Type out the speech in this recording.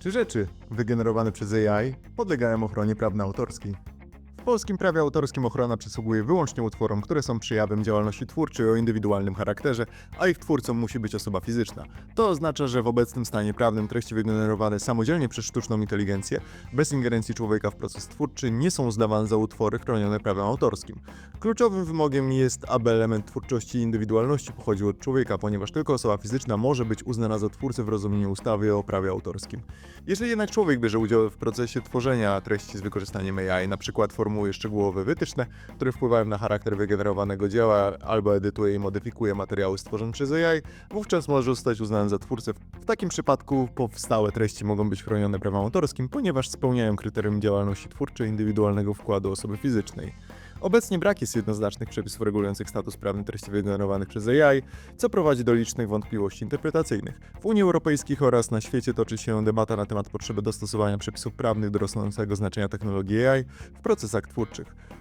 Czy rzeczy wygenerowane przez AI podlegają ochronie prawno-autorskiej? W polskim prawie autorskim ochrona przysługuje wyłącznie utworom, które są przejawem działalności twórczej o indywidualnym charakterze, a ich twórcą musi być osoba fizyczna. To oznacza, że w obecnym stanie prawnym treści wygenerowane samodzielnie przez sztuczną inteligencję, bez ingerencji człowieka w proces twórczy, nie są uznawane za utwory chronione prawem autorskim. Kluczowym wymogiem jest, aby element twórczości i indywidualności pochodził od człowieka, ponieważ tylko osoba fizyczna może być uznana za twórcę w rozumieniu ustawy o prawie autorskim. Jeżeli jednak człowiek bierze udział w procesie tworzenia treści z wykorzystaniem AI, na przykład formułuje szczegółowe wytyczne, które wpływają na charakter wygenerowanego dzieła, albo edytuje i modyfikuje materiały stworzone przez AI, wówczas może zostać uznany za twórcę. W takim przypadku powstałe treści mogą być chronione prawem autorskim, ponieważ spełniają kryterium działalności twórczej indywidualnego wkładu osoby fizycznej. Obecnie brak jest jednoznacznych przepisów regulujących status prawny treści wygenerowanych przez AI, co prowadzi do licznych wątpliwości interpretacyjnych. W Unii Europejskiej oraz na świecie toczy się debata na temat potrzeby dostosowania przepisów prawnych do rosnącego znaczenia technologii AI w procesach twórczych.